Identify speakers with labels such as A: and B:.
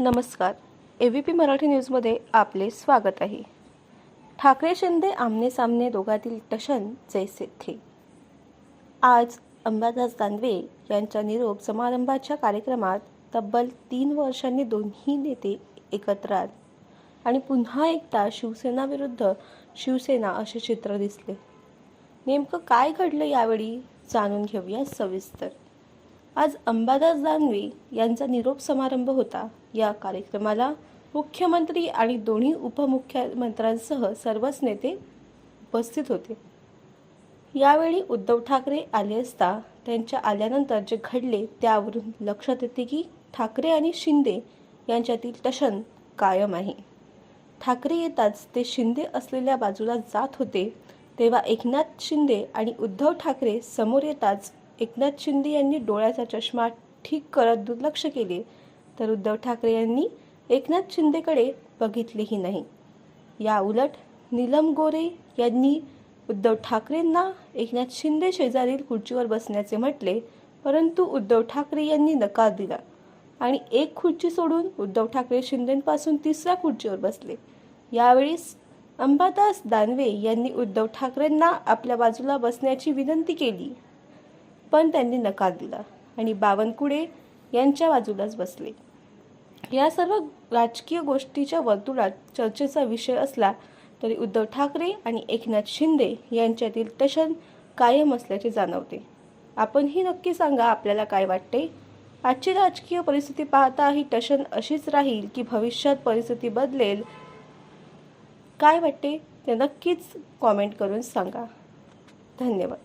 A: नमस्कार. A V P Marathi न्यूजमध्ये आपले स्वागत आहे. ठाकरे शिंदे आमने सामने दोघातील टशन जैसे थे आज अंबादास दानवे यांच्या निरोप समारंभाच्या कार्यक्रमात तब्बल तीन वर्षांनी दोन्ही नेते एकत्र आले आणि पुन्हा एकदा शिवसेना विरुद्ध शिवसेना असे चित्र दिसले. नेमकं काय घडलं यावेळी जाणून घेऊया सविस्तर. आज अंबादास दानवे यांचा निरोप समारंभ होता. या कार्यक्रमाला मुख्यमंत्री आणि दोन्ही उपमुख्यमंत्र्यांसह सर्वच नेते उपस्थित होते. यावेळी उद्धव ठाकरे आले असता त्यांच्या आल्यानंतर जे घडले त्यावरून लक्षात येते की ठाकरे आणि शिंदे यांच्यातील टशन कायम आहे. ठाकरे येताच ते शिंदे असलेल्या बाजूला जात होते तेव्हा एकनाथ शिंदे आणि उद्धव ठाकरे समोर येताच एकनाथ शिंदे यांनी डोळ्याचा चष्मा ठीक करत दुर्लक्ष केले तर उद्धव ठाकरे यांनी एकनाथ शिंदेकडे बघितलेही नाही. या उलट नीलम गोरे यांनी उद्धव ठाकरेंना एकनाथ शिंदे शेजारील खुर्चीवर बसण्याचे म्हटले परंतु उद्धव ठाकरे यांनी नकार दिला आणि एक खुर्ची सोडून उद्धव ठाकरे शिंदेपासून तिसऱ्या खुर्चीवर बसले. यावेळीस अंबादास दानवे यांनी उद्धव ठाकरेंना आपल्या बाजूला बसण्याची विनंती केली. पण त्यांनी नकार दिला आणि बावनकुळे यांच्या बाजूलाच बसले. या सर्व राजकीय गोष्टीच्या वर्तुळात चर्चेचा विषय असला तरी उद्धव ठाकरे आणि एकनाथ शिंदे यांच्यातील टशन कायम असल्याचे जाणवते. आपणही नक्की सांगा आपल्याला काय वाटते? आजची राजकीय परिस्थिती पाहता ही टशन अशीच राहील की भविष्यात परिस्थिती बदलेल? काय वाटते? ते नक्कीच कॉमेंट करून सांगा. धन्यवाद.